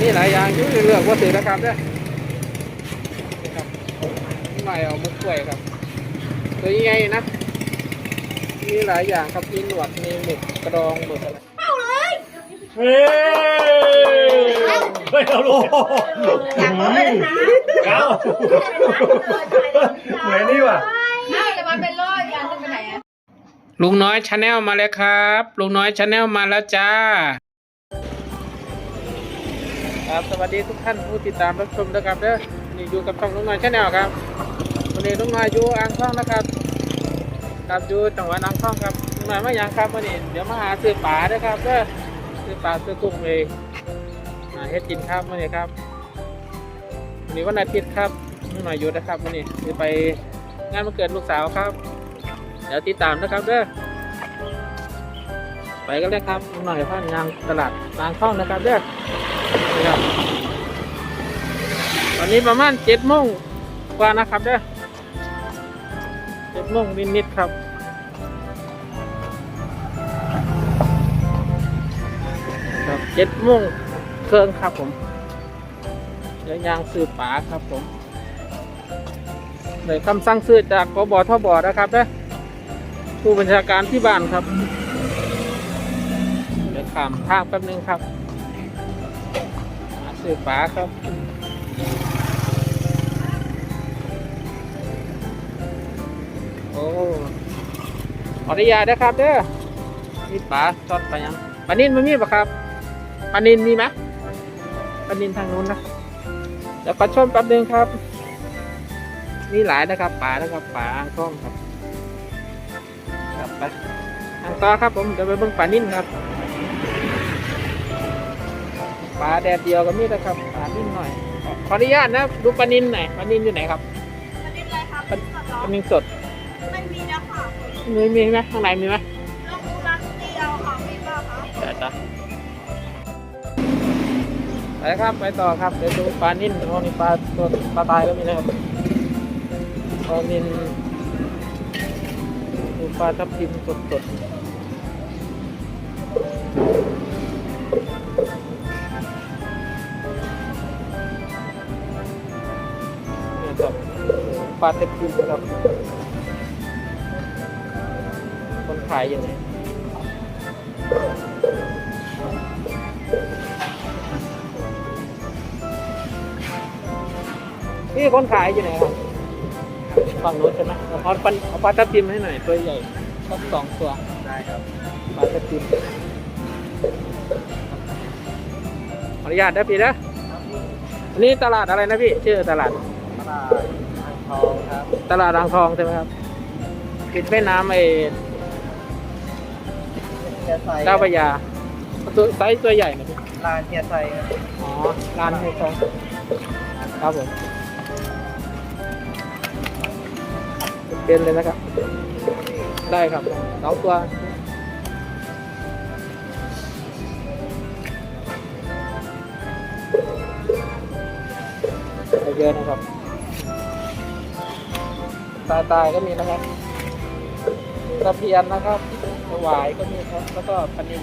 มีหลายอย่างอยู่เลือกว่าถือนะครับเด้อนี่ครับนี่ไม่เอามุกกล้วยครับตัวยังไงนะ มีหลายอย่างครับ มีหนวด มีหมึกกระดองหมึกอะไรเฮ้ยไม่เอาลูกอยากเลยนะเก้าเหมือนนี่ว่ะไม่แต่มันเป็นรอดยันจะไปไหนอะลุงน้อยชาแนลมาแล้วครับ ลุงน้อยชาแนลมาแล้วจ้า ครับสวัสดีทุกท่านผู้ติดตามรับชมนะครับเด้อนี่อยู่กับช่องลุงน้อยชาแนลครับวันนี้ลุงน้อยอยู่อ่างทองนะครับครับอยู่จังหวัดอ่างทองครับลุงน้อยมาอย่างครับวันนี้เดี๋ยวมาหาซื้อปลาด้อครับเด้อซื้อปลาซื้อกุ้งเลยมาเฮ็ดกินครับวันนี้ครับวันนี้วันอาทิตย์ครับลุงน้อยอยู่นะครับวันนี้จะไปงานวันเกิดลูกสาวครับ เดี๋ยวติดตามนะครับเด้อไปกันเลยครับหน่อยพันยางตลาดบางข้องนะครับเด้อ ครับตอนนี้ประมาณเจ็ดโมงกว่านะครับเด้อเจ็ดโมงนิดๆครับครับเจ็ดโมงเครื่องครับผมเดี๋ยวยางซื้อป๋าครับผมเลยคำสั่งซื้อจากกบทบนะครับเด้อผู้บัญชาการที่บ้านครับเดี๋ยวขามทางแป๊บนึงครับือปลาครับโอ้ขออนุญาตนะครับเด้อมีปลาทอดไปยังปลานินมันมีปะครับปลานินมีไหมปลานินทางนู้นนะเดี๋ยวขอชมแป๊บนึงครับมีหลายนะครับปลานะครับปลาอ่างทองครับครับไปทางต่อครับผมเดี๋ยวไปเบิ่งปลานิ่นครับ ปลาแดดเดียวก็มีนะครับปลานิ่นหน่อยขอขออนุญาตนะดูปลานิ่นหน่อยปลานิ่นอยู่ไหนครับมันเป็นอะไรครับปลาปลานิ่นสดไม่มีแล้วค่ะมีมีไหมข้างในมีไหมลองดูร้านเดียวค่ะมีป่ะคะเดี๋ยวจ้ะไปครับไปต่อครับเดี๋ยวดูปลานิ่นโอ้นี่ปลาตัวปลาตายก็มีนะครับปลานิ่นดูปลาทับทิมสดๆ ปลาเต็มคุมครับ คนขายยังไงนี่คนขายอยู่ไหนครับฝั่งนู้นใช่ไหมเอาปลาปันเอาปลาทับทิมให้หน่อยตัวใหญ่สักสองตัว ได้ครับปลาทับทิมขออนุญาตนะพี่นะอันนี้ตลาดอะไรนะพี่ ชื่อตลาด ตลาดอ่าง ทองครับ ตลาดอ่างทองใช่ไหมครับ ติดแม่น้ำไอ้เทียไซเจ้าพระยาตัวไซส์ตัวใหญ่นะพี่ลานเทียไซครับอ๋อร้านให้ทองครับผมเป็นเลยนะครับ ได้ครับสองตัวเอาเยอะนะครับ ตายตายก็มีนะครับตะเพียนนะครับหวายก็มีครับ แล้วก็ปนิน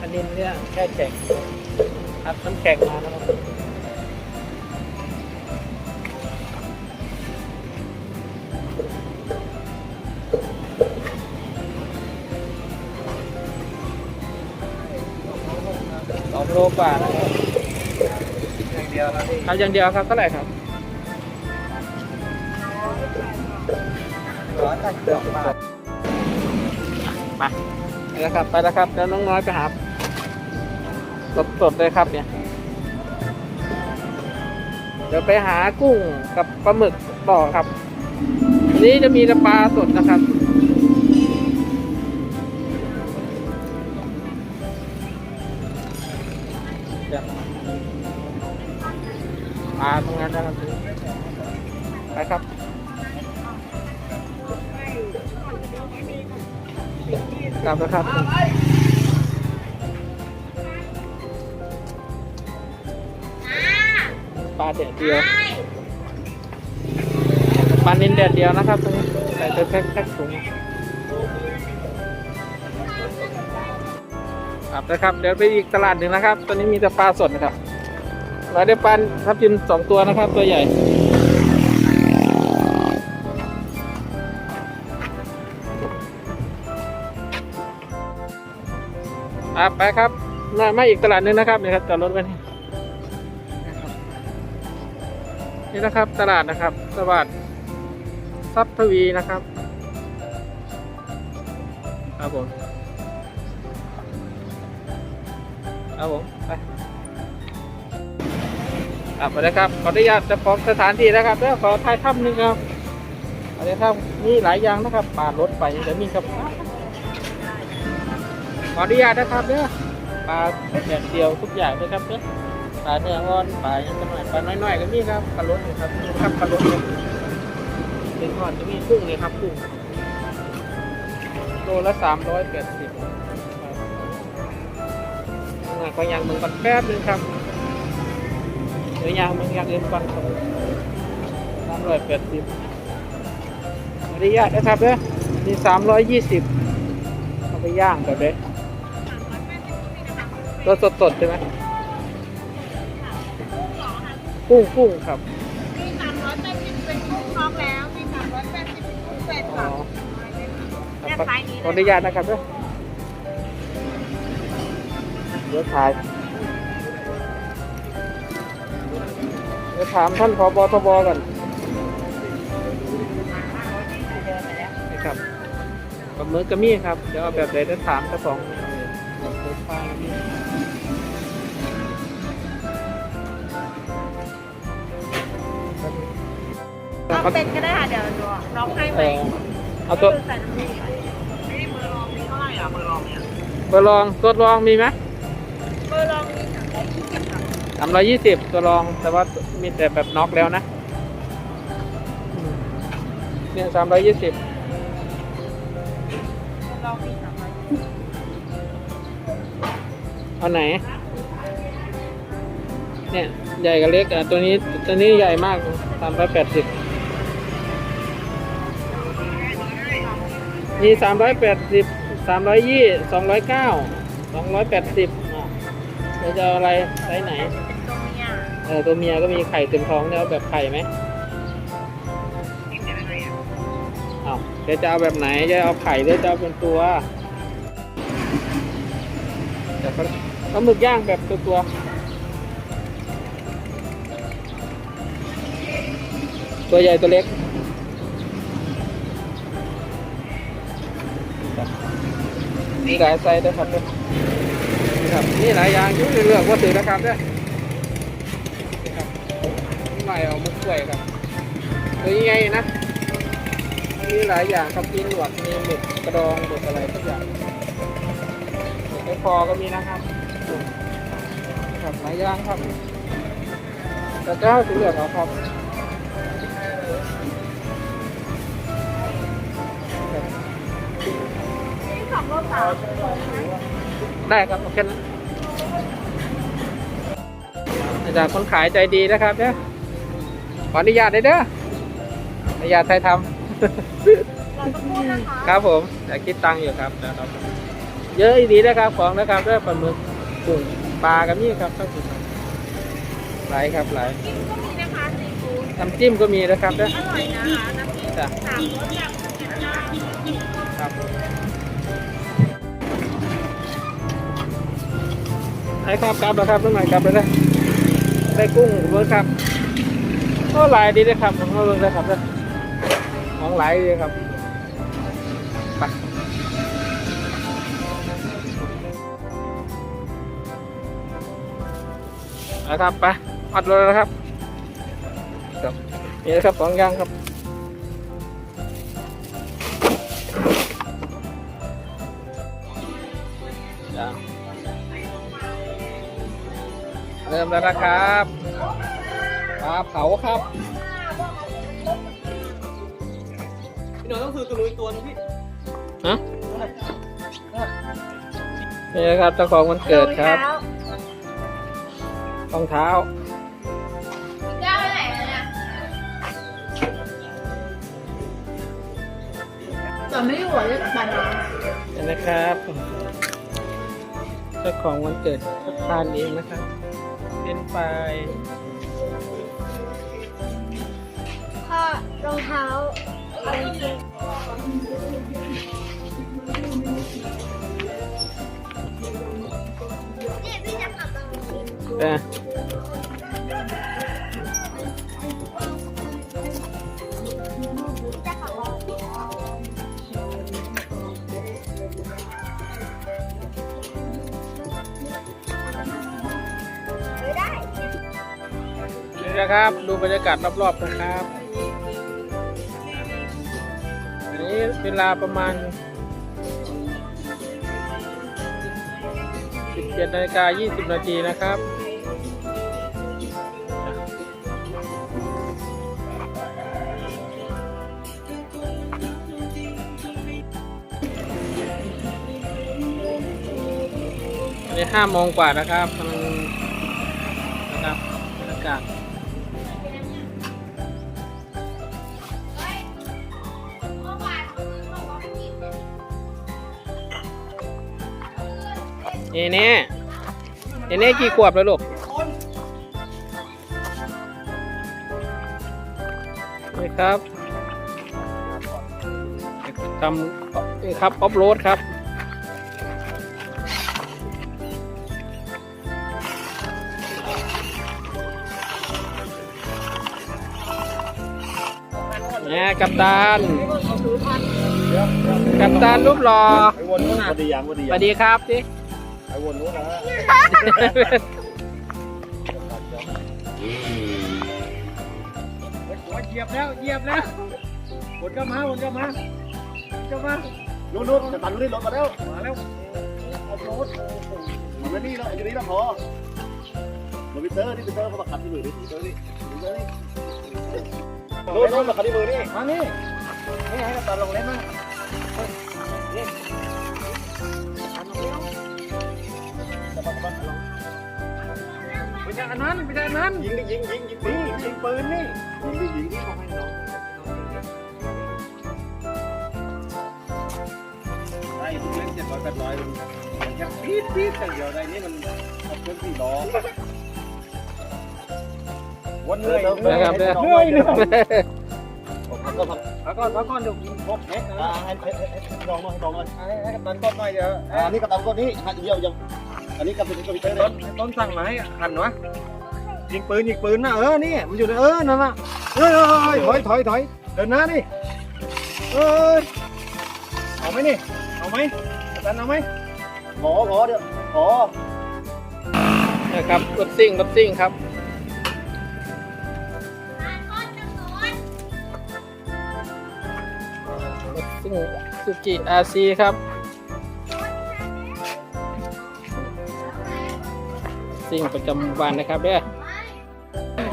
ปนินเนี่ยแค่แข็งอัดน้ำแข็งมานะครับสองโลกว่านะครับอย่างเดียวนะพี่ทำอย่างเดียวครับเท่าไหร่ครับ ร้อยแปดสิบาทมาไปแล้วครับ ไปแล้วครับ แล้วน้องน้อยไปหาสดสดๆเลยครับเนี่ย เดี๋ยวไปหากุ้งกับปลาหมึกต่อครับ นี้จะมีปลาสดนะครับ ปลาแดดเดียวปลานินแดดเดียวนะครับตรงนี้ใส่ตัวแพ็คแพ็คถุงครับนะครับเดี๋ยวไปอีกตลาดหนึ่งนะครับ ตอนนี้มีแต่ปลาสดนะครับเราได้ปลาทับทิมสองตัวนะครับ ตัวใหญ่อะไปครับมามาอีกตลาดหนึงนะครับนี่ครับจอดรถไว้นี่ นี่นะครับตลาดนะครับตลาดทรัพย์ทวีนะครับ ครับผมครับผมไปอะไปเลยครับขออนุญาตจะของสถานที่นะครับแล้วขอถ่ายถ้ำหนึงครับอะไรครับมีหลายอย่างนะครับป่ารถไปแต่มีครับขออนุญาตนะครับเด้อปลาแบบเดียวทุกอย่างเลยครับเด้อ ปลาเนื้ออ่อนปลาย่างกันหน่อยปลาน้อยๆก็มีครับปลาล้นครับนี่ครับปลาล้นครับเป็นทอดจะมีกุ้งเลยครับกุ้งโลละสามร้อยแปดสิบก็ยังมึงก่อนแป๊บนึงครับเดี๋ยวยางมึงยางเงินก่อนครับสามร้อยแปดสิบขออนุญาตนะครับเด้อมีสามร้อยยี่สิบเอาไปย่างแบบนี้รสสดๆใช่ไหม กุ้งกุ้งครับมีสามร้อยแปดสิบเป็นกุ้งน็อกแล้วมีสามร้อยแปดสิบเป็นกุ้งเป็ดอ๋อค่ะครับขออนุญาตนะครับเด้อเดี๋ยวถ่ายเดี๋ยวถามท่านผบทบก่อนนะครับปลาหมึกกระมี่ครับเดี๋ยวเอาแบบไหนจะถามเจ้าของเออเดี๋ยวปลา อาเป็ดก็ได้ค่ะ เดี๋ยวดูน็อกให้ไหมเออเอาตัวใส่น้ำมันก่อนนี่เบอร์ลองมีเท่าไหร่อะเบอร์ลองเนี่ยตัวรองตัวรองมีไหมเบอร์ลองมีสามร้อยยี่สิบค่ะสามร้อยยี่สิบตัวรองแต่ว่ามีแต่แบบน็อกแล้วนะอืมเนี่ยสามร้อยยี่สิบเบอร์ลองมีสามร้อยยี่สิบเอาไหน เนี่ย ใหญ่กับเล็กอะตัวนี้ตัวนี้ใหญ่มากสามร้อยแปดสิบ มีสามร้อยแปดสิบสามร้อยยี่สองร้อยเก้าสองร้อยแปดสิบเราจะเอาอะไรไซส์ไหนตรงเนี้ยเออตัวเมียก็มีไข่เต็มท้องเนี่ยเอาแบบไข่ไหมเอาเดี๋ยวจะเอาแบบไหน จะเอาไข่หรือจะเอาเป็นตัวเดี๋ยวเขาเอาหมึกย่างแบบตัวตัวตัวใหญ่ตัวเล็ก มีหลายไซส์ด้วยครับเนี่ยครับนี่หลายอย่างอยุ่เลือกว่าถือนะครับเนี่ยครับใหม่เอามุกกล้วยครับตัวยังไงนะมีหลายอย่างครับมีหนวดมีหมึกกระดองหมึกอะไรทุกอย่างไอคอก็มีนะครับครับหลายอย่างครับแต่เจ้าสีเหลืองเอาครับ นี่สองโลสามได้ครับโอเคนะอาจารย์คนขายใจดีนะครับเนี่ยขออนุญาตเลยเด้ออนุญาตไทยทำเราต้องพูดนะคะครับผมแต่คิดตังค์อยู่ครับนะครับ เยอะอีดีนะครับ ของนะครับด้วยปลาหมึกกุ้งปลากับนี่ครับครับหลายครับหลายกินก็มีนะคะซีฟู้ดน้ำจิ้มก็มีนะครับด้วยอร่อยนะคะน้ำพริกจ้ะสามรสอย่างเผ็ดจ้าครับ ไอ้ครับกลับแล้วครับต้องไหนกลับเลยนะได้กุ้งเวิร์ครับก็หลายดีเลยครับผมก็เวิร์คเลยครับเด้อของหลายดีครับไปนะครับไปอัดเลยนะครับครับนี่นะครับสองอย่างครับ แล้วนะครับปลาเผาครับพี่หน่อยต้องซื้อตัวนู้นอีกตัวนึงพี่ฮะนี่นะครับเจ้าของวันเกิดครับรองเท้าย่าไปไหนอะเนี่ยแต่ไม่อยู่อะเรียกบัตรนี่นะครับเจ้าของวันเกิดก็ทานเองนะครับ เป็นไปพ่อรองเท้าอะไรกินนี่พี่จะขับตรงนี้เออจะ นะครับ ดูบรรยากาศรอบๆนะครับอันนี้เวลาประมาณ 17นาฬิกา20 นาทีนะครับอันนี้ห้าโมงกว่านะครับกำลังนะครับบรรยากาศ เนเน่เนเน่กี่ขวบแล้วลูกนี่ครับทำนี่ครับออฟโรดครับเนี่ยกัปตัน กัปตันรูปหล่อไอ้วนนู้นนะดียังดีสวัสดีครับสิ ไอ้วนนู้นนะหัวเหยียบแล้วเหยียบแล้ววนก็มาวนก็มาวนก็มานู้นนู้นจะตันนู้นนี่รถมาแล้วมาแล้วออฟโรดมันไม่นี่แล้วอยู่นี่แล้วพอมาวิเตอร์นี่วิเตอร์เขามาขับที่มือนี่วิเตอร์นี่วิเตอร์นี่นู้นนู้นมาขับที่มือนี่มานี่นี่ให้กัปตันลงเล่นมั้ง ไม่ใช่อันนั้นไม่ใช่อันนั้นยิงดิยิงยิงยิงนี่ยิงปืนนี่ยิงดิยิงที่เขาให้น้องได้ทุกเล่นเจ็ดร้อยแปดร้อยมันแค่ปี๊ดปี๊ดอย่เดียวได้นี่มันเอาเครื่องสี่ล้อวันเหนื่อยนะครับเนี่ยเหนื่อยเหนื่อยพักก่อนพักก่อนพักก่อนเดี๋ยวยิงครบเม็ดนะให้ให้ให้ให้ลองหน่อยลองหน่อยให้กัปตันก้อนหน่อยเดี๋ยวอันนี้กัปตันก้อนนี้หันเดียวยัง อันนี้กัปตันก้อนนี้ต้นต้นสั่งมาให้หันวะยิงปืนยิงปืนนะเออนี่มันอยู่ในเออนั่นน่ะเอ้ยเอ้ยถอยถอยถอยเดินหน้านี่เอ้ยเอาไหมนี่เอาไหมอาจารย์เอาไหมขอขอเดี๋ยวขอนะครับรถซิ่งรถซิ่งครับรถซิ่งสุกิอาซีครับ ซิ่งประจำวันนะครับเด้อ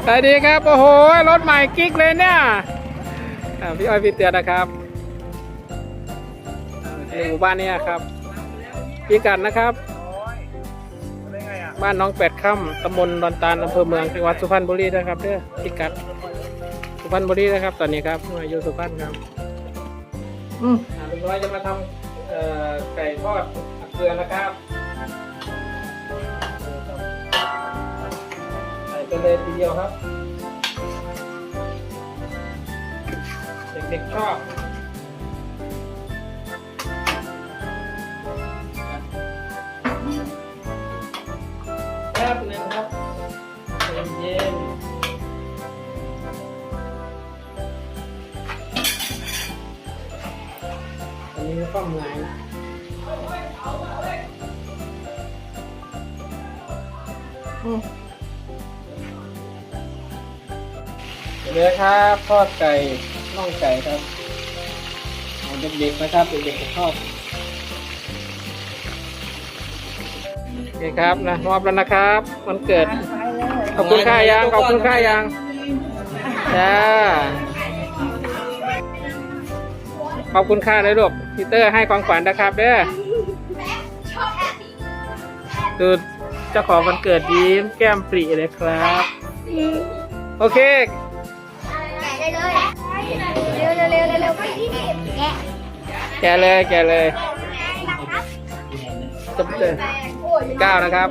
สวัสดีครับ โอ้โห รถใหม่กิ๊กเลยเนี่ยอ่าพี่อ้อยพี่เตือนนะครับในหมู่บ้านเนี้ครับพี่กันนะครับบ้านน้องแปดค่ำตำบลดอนตาลอำเภอเมืองจังหวัดสุพรรณบุรีนะครับเด้อพิกัดสุพรรณบุรีนะครับ ตอนนี้ครับมาอยู่สุพรรณครับอืมอ่าลุงน้อยจะมาทำเอ่อไก่ทอดผักเกลือนะครับ ใส่เลยทีเดียวครับ เด็กๆชอบแป๊บนึงครับเย็นๆอันนี้ก็เหมือนอืม เดี๋ยวครับทอดไก่น่องไก่ครับเด็กๆนะครับเด็กๆจะชอบโอเคครับนะมอบแล้วนะครับวันเกิดขอบคุณค่ายังขอบคุณค่ายังจ้าขอบคุณค่าเลยลูกพีเตอร์ให้ของขวัญนะครับเด้อดูเจ้าของวันเกิดยิ้มแก้มปรีเลยครับ โอเค เลยเร็วเร็วเร็วเร็วแกะแกะเลยแกะเลยจับเลยโอ้ยเก้านะครับ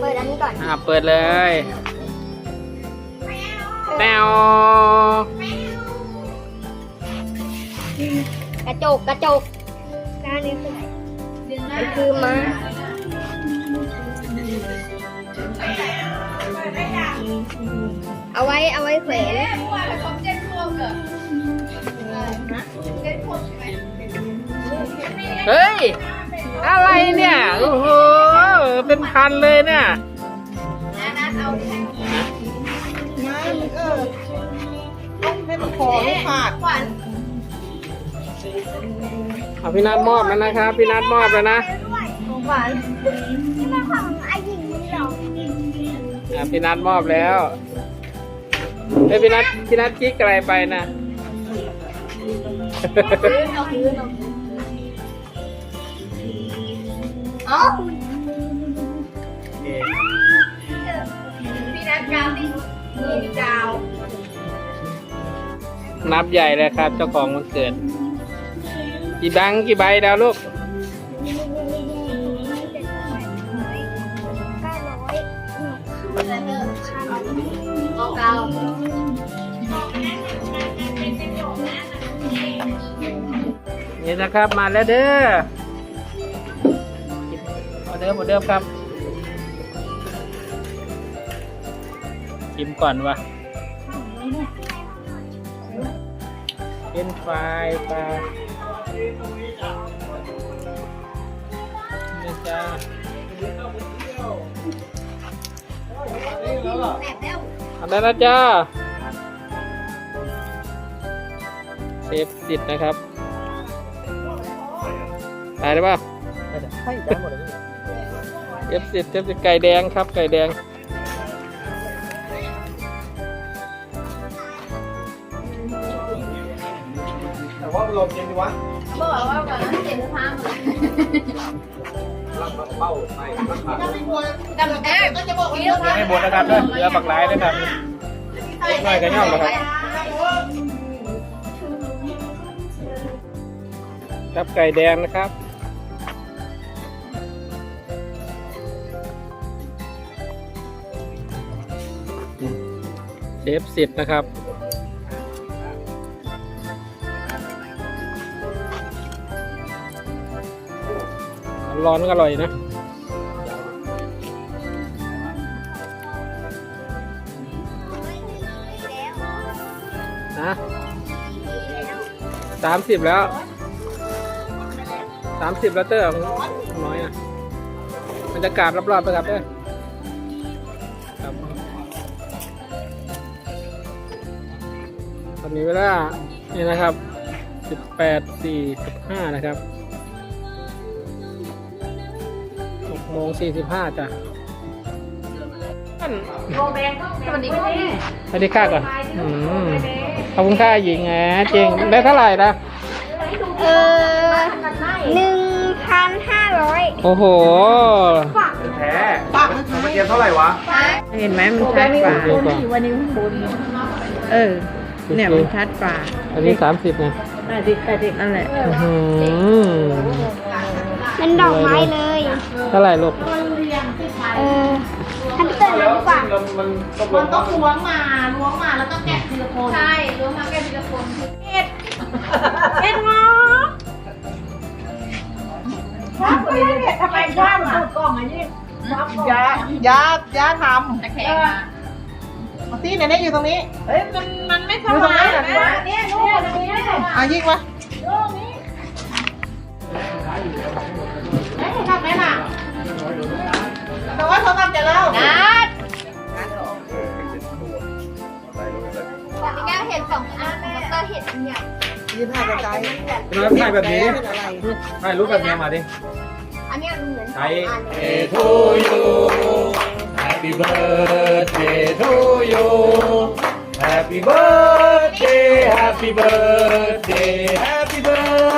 เปิดอันนี้ก่อนอ่าเปิดเลยแมวกระจกกระจกด้านนี้คือมันคือม้า เอาไว้เอาไว้แขวนเฮ้ย อะไรเนี่ย โอ้โห เป็นพันเลยเนี่ยให้มันคอไม่ขาดเอาพี่นัทมอบแล้วนะครับ พี่นัทมอบแล้วนะ ของขวัญนี่มันของไอ้หญิงนี่เหรอ อะพี่นัทมอบแล้วเฮ้ยพี่นัทพี่นัทกิ๊กอะไรไปนะเอ้านับใหญ่เลยครับ เจ้าของวันเกิด กี่บังกี่ใบแล้วลูการ้อยเก้านี่นะครับมาแล้วเด้อมาเดิมมาเดิมครับชิมก่อนวะเป็นไฟปลานี่จ้าทำได้แล้ว จ้าเซฟสิทธิ์นะครับตายได้ป่ะใช่ได้หมดเลยเซฟสิทธิ์เซฟสิทธิ์ไก่แดงครับ ไก่แดง แต่ว่าลมเย็นดีวะบอกว่าก่อนนั้นเจ็บท้องเป้า ไม่ไม่ขาดดำแก้ก็จะบกว่าเยอะไม่หมดนะครับเด้อเหลือบักหลายนะครับเล็กน้อยกันย่อมนะครับครับไก่แดงนะครับเซฟสิทธิ์นะครับ ร้อนก็อร่อยนะนะสามสิบแล้วสามสิบแล้วเตอร์ของน้อยนะบรรยากาศรอบๆไปครับเด้ครับตอนนี้เวลานี่นะครับสิบแปดสี่สิบห้านะครับ งสี่สิบห้าจ้ะสวัสดีค่ะสวัสดีค่ะก่อนอืมขอบคุณค่าหญิงแหมจริงได้เท่าไหร่นะเออหนึ่งพันห้าร้อยโอ้โหแท้ปักมันเย็นเท่าไหร่วะ เห็นไหมมันชัดกว่าดีกว่าวันนี้คุณเออ เนี่ยมันชัดกว่า อันนี้สามสิบไงแปดสิบแปดสิบนั่นแหละอื้อหือ เป็นดอกไม้เลย เท่าไหร่ลูก เออทันเตอร์ดีกว่า มันตกลมันงต้องล้วงมาล้วงมาแล้วก็แกะทีละคนใช่ล้วงมาแค่ทีละคนเอ็ดงอว้าวเนี่ยทำไมกว้างอะกล้องอันนี้ยายายาทตะแคงมาำที่ไหนเนี่ยอยู่ตรงนี้ เฮ้ยมันมันไม่สบายนะเนี่ยลูกตรงนี้อะยิงวะลูกนี้ ไม่เห็นทำไหมล่ะแต่ว่าเขาทำจะเล่านัดแต่ไม่กล้าเห็นสองอันแล้วก็เห็นอันใหญ่ยืนถ่ายกระจายเป็นถ่ายแบบนี้เป็นอะไรถ่ายรูปแบบนี้มาดิ อันนี้เหมือนสองอันเลย to you. Happy birthday to you. Happy birthday, happy birthday, happy birthday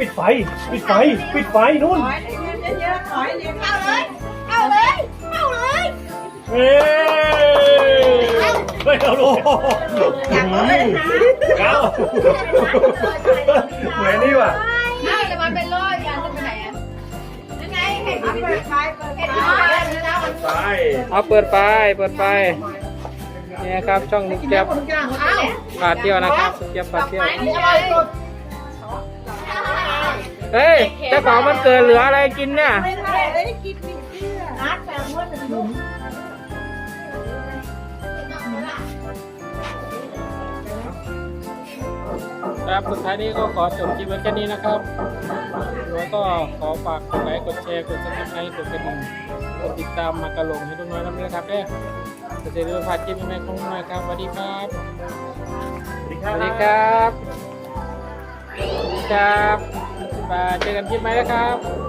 ปิดไฟ ปิดไฟ ปิดไฟนู่นขอให้เงินเยอะๆขอให้เรียนเข้าเลยเข้าเลยเข้าเลยเฮ้ยไม่เอาลูกอยากเลยนะเอาเหมือนนี่ว่ะน่าจะมาเป็นร้อยยันจะไปไหนอะยังไงเห็นเปิดไฟเปิดเห็นไฟที่บ้านแล้วมันไปเอาเปิดไฟเปิดไฟเนี่ยครับช่องลูกแก๊บอ้าวปาดเที่ยวนะครับลูกแก๊บปาดเที่ยวนี่อร่อยสุด เฮ้ยเจ้าของมันเกิดเหลืออะไรกินเนี่ยไม่ได้ได้กินมีเสื้อนัดแต่เมื่อเป็นลูกครับสุดท้ายนี้ก็ขอจบคลิปไว้แค่นี้นะครับแล้วก็ขอฝากกดไลค์ กดแชร์ กดซับสไครต์กดกระดิ่งกดติดตามมากระลงให้ทุกน้อยนะนะครับเด้อจะได้รู้พลาดคลิปใหม่ๆของน้อยครับสวัสดีครับ สวัสดีคสรับวัสดีครับ สวัสดีครับบ๊ายบายเจอกันคลิปใหม่นะครับ